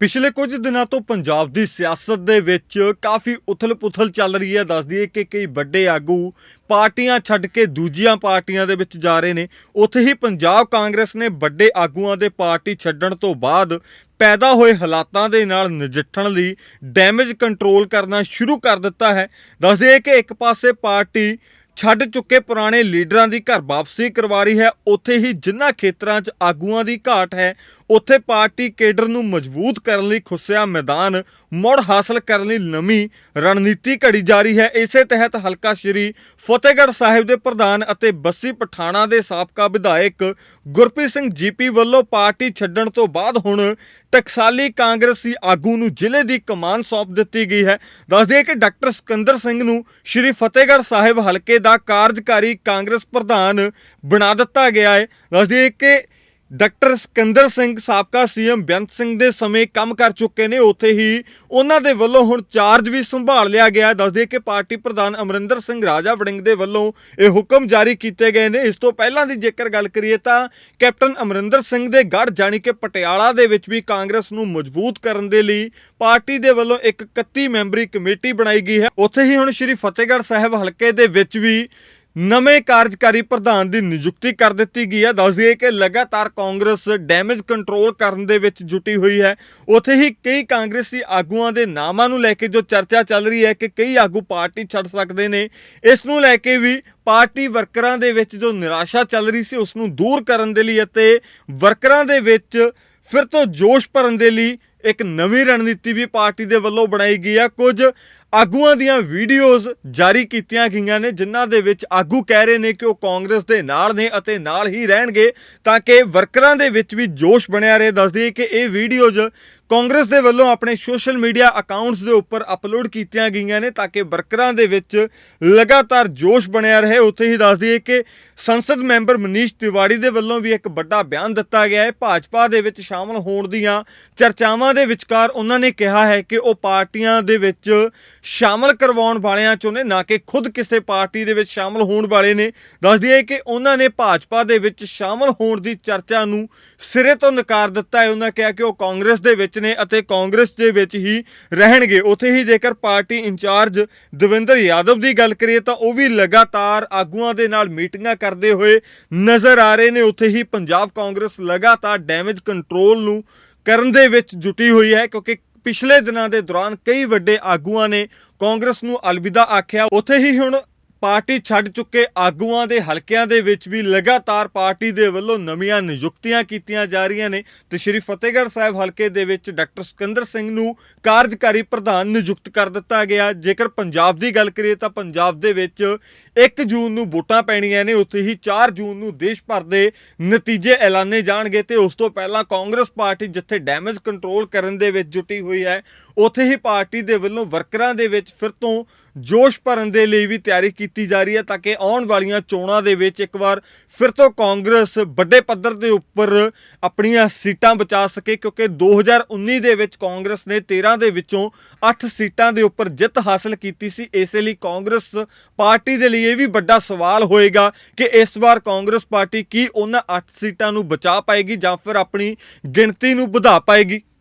ਪਿਛਲੇ ਕੁਝ ਦਿਨਾਂ ਤੋਂ ਪੰਜਾਬ ਦੀ ਸਿਆਸਤ ਦੇ ਵਿੱਚ ਕਾਫੀ ਉਥਲ-ਪੁਥਲ ਚੱਲ ਰਹੀ ਹੈ। ਦੱਸਦੀ ਹੈ ਕਿ ਕਈ ਵੱਡੇ ਆਗੂ ਪਾਰਟੀਆਂ ਛੱਡ ਕੇ ਦੂਜੀਆਂ ਪਾਰਟੀਆਂ ਦੇ ਵਿੱਚ ਜਾ ਰਹੇ ਨੇ। ਉੱਥੇ ਹੀ ਪੰਜਾਬ ਕਾਂਗਰਸ ਨੇ ਵੱਡੇ ਆਗੂਆਂ ਦੇ ਪਾਰਟੀ ਛੱਡਣ ਤੋਂ ਬਾਅਦ ਪੈਦਾ ਹੋਏ ਹਾਲਾਤਾਂ ਦੇ ਨਾਲ ਨਜਿੱਠਣ ਲਈ ਡੈਮੇਜ ਕੰਟਰੋਲ ਕਰਨਾ ਸ਼ੁਰੂ ਕਰ ਦਿੱਤਾ ਹੈ। ਦੱਸਦੇ ਹੈ ਕਿ ਇੱਕ ਪਾਸੇ ਪਾਰਟੀ ਛੱਡ ਚੁੱਕੇ ਪੁਰਾਣੇ ਲੀਡਰਾਂ ਦੀ ਘਰ ਵਾਪਸੀ ਕਰਵਾ ਰਹੀ ਹੈ। ਉੱਥੇ ਹੀ ਜਿਨ੍ਹਾਂ ਖੇਤਰਾਂ 'ਚ ਆਗੂਆਂ ਦੀ ਘਾਟ ਹੈ, ਉੱਥੇ ਪਾਰਟੀ ਕੇਡਰ ਨੂੰ ਮਜ਼ਬੂਤ ਕਰਨ ਲਈ ਖੁੱਸਿਆ ਮੈਦਾਨ, ਮੁੜ ਹਾਸਲ ਕਰਨ ਲਈ ਨਵੀਂ ਰਣਨੀਤੀ ਘੜੀ ਜਾ ਰਹੀ ਹੈ। ਇਸੇ ਤਹਿਤ ਹਲਕਾ ਸ਼੍ਰੀ ਫਤਿਹਗੜ੍ਹ ਸਾਹਿਬ ਦੇ ਪ੍ਰਧਾਨ ਅਤੇ ਬੱਸੀ ਪਠਾਣਾ ਦੇ ਸਾਬਕਾ ਵਿਧਾਇਕ ਗੁਰਪ੍ਰੀਤ ਸਿੰਘ ਜੀਪੀ ਵੱਲੋਂ ਪਾਰਟੀ ਛੱਡਣ ਤੋਂ ਬਾਅਦ ਹੁਣ ਟਕਸਾਲੀ ਕਾਂਗਰਸੀ ਆਗੂ ਨੂੰ ਜ਼ਿਲ੍ਹੇ ਦੀ ਕਮਾਨ ਸੌਂਪ ਦਿੱਤੀ ਗਈ ਹੈ। ਦੱਸਦੇ ਕਿ ਡਾਕਟਰ ਸਿਕੰਦਰ ਸਿੰਘ ਨੂੰ ਸ਼੍ਰੀ ਫਤਿਹਗੜ੍ਹ ਸਾਹਿਬ ਹਲਕੇ ਦਾ ਕਾਰਜਕਾਰੀ ਕਾਂਗਰਸ ਪ੍ਰਧਾਨ ਬਣਾ ਦਿੱਤਾ ਗਿਆ ਹੈ। ਦੱਸਦੇ ਕਿ ਡਾਕਟਰ ਸਿਕੰਦਰ ਸਿੰਘ ਸਾਬਕਾ ਸੀਐਮ ਬੇਅੰਤ ਸਿੰਘ ਦੇ ਸਮੇਂ ਕੰਮ ਕਰ ਚੁੱਕੇ ਨੇ। ਉੱਥੇ ਹੀ ਉਹਨਾਂ ਦੇ ਵੱਲੋਂ ਹੁਣ ਚਾਰਜ ਵੀ ਸੰਭਾਲ ਲਿਆ ਗਿਆ ਹੈ। ਦੱਸਦੇ ਕਿ ਪਾਰਟੀ ਪ੍ਰਧਾਨ ਅਮਰਿੰਦਰ ਸਿੰਘ ਰਾਜਾ ਵੜਿੰਗ ਦੇ ਵੱਲੋਂ ਇਹ ਹੁਕਮ ਜਾਰੀ ਕੀਤੇ ਗਏ ਨੇ। ਇਸ ਤੋਂ ਪਹਿਲਾਂ ਦੀ ਜੇਕਰ ਗੱਲ ਕਰੀਏ ਤਾਂ ਕੈਪਟਨ ਅਮਰਿੰਦਰ ਸਿੰਘ ਦੇ ਗੜ੍ਹ ਜਾਣੀ ਕਿ ਪਟਿਆਲਾ ਦੇ ਵਿੱਚ ਵੀ ਕਾਂਗਰਸ ਨੂੰ ਮਜ਼ਬੂਤ ਕਰਨ ਦੇ ਲਈ ਪਾਰਟੀ ਦੇ ਵੱਲੋਂ ਇੱਕ 31 ਮੈਂਬਰੀ ਕਮੇਟੀ ਬਣਾਈ ਗਈ ਹੈ। ਉੱਥੇ ਹੀ ਹੁਣ ਸ਼੍ਰੀ ਫਤਿਹਗੜ੍ਹ ਸਾਹਿਬ ਹਲਕੇ ਦੇ ਵਿੱਚ ਵੀ ਨਵੇਂ ਕਾਰਜਕਾਰੀ ਪ੍ਰਧਾਨ ਦੀ ਨਿਯੁਕਤੀ ਕਰ ਦਿੱਤੀ ਗਈ ਹੈ। ਦੱਸ ਦਈਏ ਕਿ ਲਗਾਤਾਰ ਕਾਂਗਰਸ ਡੈਮੇਜ ਕੰਟਰੋਲ ਕਰਨ ਦੇ ਵਿੱਚ ਜੁਟੀ ਹੋਈ ਹੈ। ਉੱਥੇ ਹੀ ਕਈ ਕਾਂਗਰਸੀ ਆਗੂਆਂ ਦੇ ਨਾਮਾਂ ਨੂੰ ਲੈ ਕੇ ਜੋ ਚਰਚਾ ਚੱਲ ਰਹੀ ਹੈ ਕਿ ਕਈ ਆਗੂ ਪਾਰਟੀ ਛੱਡ ਸਕਦੇ ਨੇ। ਇਸ ਨੂੰ ਲੈ ਕੇ ਵੀ ਪਾਰਟੀ ਵਰਕਰਾਂ ਦੇ ਵਿੱਚ ਜੋ ਨਿਰਾਸ਼ਾ ਚੱਲ ਰਹੀ ਸੀ, ਉਸ ਨੂੰ ਦੂਰ ਕਰਨ ਦੇ ਲਈ ਅਤੇ ਵਰਕਰਾਂ ਦੇ ਵਿੱਚ ਫਿਰ ਤੋਂ ਜੋਸ਼ ਭਰਨ ਦੇ ਲਈ ਇੱਕ ਨਵੀਂ ਰਣਨੀਤੀ ਵੀ ਪਾਰਟੀ ਦੇ ਵੱਲੋਂ ਬਣਾਈ ਗਈ ਹੈ। ਕੁਝ ਆਗੂਆਂ ਦੀਆਂ ਵੀਡੀਓਜ਼ ਜਾਰੀ ਕੀਤੀਆਂ ਗਈਆਂ ਨੇ, ਜਿਨ੍ਹਾਂ ਦੇ ਵਿੱਚ ਆਗੂ ਕਹਿ ਰਹੇ ਨੇ ਕਿ ਉਹ ਕਾਂਗਰਸ ਦੇ ਨਾਲ ਨੇ ਅਤੇ ਨਾਲ ਹੀ ਰਹਿਣਗੇ, ਤਾਂ ਕਿ ਵਰਕਰਾਂ ਦੇ ਵਿੱਚ ਵੀ ਜੋਸ਼ ਬਣਿਆ ਰਹੇ। ਦੱਸਦੀ ਹੈ ਕਿ ਇਹ ਵੀਡੀਓਜ਼ ਕਾਂਗਰਸ ਦੇ ਵੱਲੋਂ ਆਪਣੇ ਸੋਸ਼ਲ ਮੀਡੀਆ ਅਕਾਊਂਟਸ ਦੇ ਉੱਪਰ ਅਪਲੋਡ ਕੀਤੀਆਂ ਗਈਆਂ ਨੇ, ਤਾਂ ਕਿ ਵਰਕਰਾਂ ਦੇ ਵਿੱਚ ਲਗਾਤਾਰ ਜੋਸ਼ ਬਣਿਆ ਰਹੇ। ਉੱਥੇ ਹੀ ਦੱਸਦੀ ਹੈ ਕਿ ਸੰਸਦ ਮੈਂਬਰ ਮਨੀਸ਼ ਤਿਵਾੜੀ ਦੇ ਵੱਲੋਂ ਵੀ ਇੱਕ ਵੱਡਾ ਬਿਆਨ ਦਿੱਤਾ ਗਿਆ ਹੈ। ਭਾਜਪਾ ਦੇ ਵਿੱਚ ਸ਼ਾਮਲ ਹੋਣ ਦੀਆਂ ਚਰਚਾਵਾਂ ਦੇ ਵਿਚਕਾਰ ਉਹਨਾਂ ਨੇ ਕਿਹਾ ਹੈ ਕਿ ਉਹ ਪਾਰਟੀਆਂ ਦੇ ਵਿੱਚ ਸ਼ਾਮਲ ਕਰਵਾਉਣ ਵਾਲਿਆਂ ਚੋਂ ਨੇ, ਨਾ ਕਿ ਖੁਦ ਕਿਸੇ ਪਾਰਟੀ ਦੇ ਵਿੱਚ ਸ਼ਾਮਲ ਹੋਣ ਵਾਲੇ ਨੇ। ਦੱਸਦੀ ਹੈ ਕਿ ਉਹਨਾਂ ਨੇ ਭਾਜਪਾ ਦੇ ਵਿੱਚ ਸ਼ਾਮਲ ਹੋਣ ਦੀ ਚਰਚਾ ਨੂੰ ਸਿਰੇ ਤੋਂ ਨਕਾਰ ਦਿੱਤਾ ਹੈ। ਉਹਨਾਂ ਕਿਹਾ ਕਿ ਉਹ ਕਾਂਗਰਸ ਦੇ ਵਿੱਚ ਨੇ ਅਤੇ ਕਾਂਗਰਸ ਦੇ ਵਿੱਚ ਹੀ ਰਹਿਣਗੇ। ਉੱਥੇ ਹੀ ਜੇਕਰ ਪਾਰਟੀ ਇੰਚਾਰਜ ਦਵਿੰਦਰ ਯਾਦਵ ਦੀ ਗੱਲ ਕਰੀਏ ਤਾਂ ਉਹ ਵੀ ਲਗਾਤਾਰ ਆਗੂਆਂ ਦੇ ਨਾਲ ਮੀਟਿੰਗਾਂ ਕਰਦੇ ਹੋਏ ਨਜ਼ਰ ਆ ਰਹੇ ਨੇ। ਉੱਥੇ ਹੀ ਪੰਜਾਬ ਕਾਂਗਰਸ ਲਗਾਤਾਰ ਡੈਮੇਜ ਕੰਟਰੋਲ ਨੂੰ ਕਰਨ ਦੇ ਵਿੱਚ ਜੁਟੀ ਹੋਈ ਹੈ, ਕਿਉਂਕਿ ਪਿਛਲੇ ਦਿਨਾਂ ਦੇ ਦੌਰਾਨ ਕਈ ਵੱਡੇ ਆਗੂਆਂ ਨੇ ਕਾਂਗਰਸ ਨੂੰ ਅਲਵਿਦਾ ਆਖਿਆ। ਉੱਥੇ ਹੀ ਹੁਣ ਪਾਰਟੀ ਛੱਡ ਚੁੱਕੇ ਆਗੂਆਂ ਦੇ ਹਲਕਿਆਂ ਦੇ ਵਿੱਚ ਵੀ ਲਗਾਤਾਰ ਪਾਰਟੀ ਦੇ ਵੱਲੋਂ ਨਵੀਆਂ ਨਿਯੁਕਤੀਆਂ ਕੀਤੀਆਂ ਜਾ ਰਹੀਆਂ ਨੇ ਤੇ ਸ਼੍ਰੀ ਫਤਿਹਗੜ੍ਹ ਸਾਹਿਬ ਹਲਕੇ ਦੇ ਵਿੱਚ ਡਾਕਟਰ ਸਿਕੰਦਰ ਸਿੰਘ ਨੂੰ ਕਾਰਜਕਾਰੀ ਪ੍ਰਧਾਨ ਨਿਯੁਕਤ ਕਰ ਦਿੱਤਾ ਗਿਆ। ਜੇਕਰ ਪੰਜਾਬ ਦੀ ਗੱਲ ਕਰੀਏ ਤਾਂ ਪੰਜਾਬ ਦੇ ਵਿੱਚ 1 ਜੂਨ ਨੂੰ ਵੋਟਾਂ ਪੈਣੀਆਂ ਨੇ, ਉੱਥੇ ਹੀ 4 ਜੂਨ ਨੂੰ ਦੇਸ਼ ਭਰ ਦੇ ਨਤੀਜੇ ਐਲਾਨੇ ਜਾਣਗੇ ਤੇ ਉਸ ਤੋਂ ਪਹਿਲਾਂ ਕਾਂਗਰਸ ਪਾਰਟੀ ਜਿੱਥੇ ਡੈਮੇਜ ਕੰਟਰੋਲ ਕਰਨ ਦੇ ਵਿੱਚ ਜੁਟੀ ਹੋਈ ਹੈ, ਉੱਥੇ ਹੀ ਪਾਰਟੀ ਦੇ ਵੱਲੋਂ ਵਰਕਰਾਂ ਦੇ ਵਿੱਚ ਫਿਰ ਤੋਂ ਜੋਸ਼ ਭਰਨ ਦੇ ਲਈ ਵੀ ਤਿਆਰੀ ਕੀਤੀ ਕੀਤੀ ਜਾ ਰਹੀ ਹੈ ਤਾਂ ਕਿ ਆਉਣ ਵਾਲੀਆਂ ਚੋਣਾਂ ਦੇ ਵਿੱਚ ਇੱਕ ਵਾਰ ਫਿਰ ਤੋਂ ਕਾਂਗਰਸ ਵੱਡੇ ਪੱਧਰ ਦੇ ਉੱਪਰ ਆਪਣੀਆਂ ਸੀਟਾਂ ਬਚਾ ਸਕੇ, ਕਿਉਂਕਿ 2019 ਦੇ ਵਿੱਚ ਕਾਂਗਰਸ ਨੇ 13 ਦੇ ਵਿੱਚੋਂ 8 ਸੀਟਾਂ ਦੇ ਉੱਪਰ ਜਿੱਤ ਹਾਸਲ ਕੀਤੀ ਸੀ। ਇਸੇ ਲਈ ਕਾਂਗਰਸ ਪਾਰਟੀ ਦੇ ਲਈ ਇਹ ਵੀ ਵੱਡਾ ਸਵਾਲ ਹੋਏਗਾ ਕਿ ਇਸ ਵਾਰ ਕਾਂਗਰਸ ਪਾਰਟੀ ਕੀ ਉਹਨਾਂ 8 ਸੀਟਾਂ ਨੂੰ ਬਚਾ ਪਾਏਗੀ ਜਾਂ ਫਿਰ ਆਪਣੀ ਗਿਣਤੀ ਨੂੰ ਵਧਾ ਪਾਏਗੀ।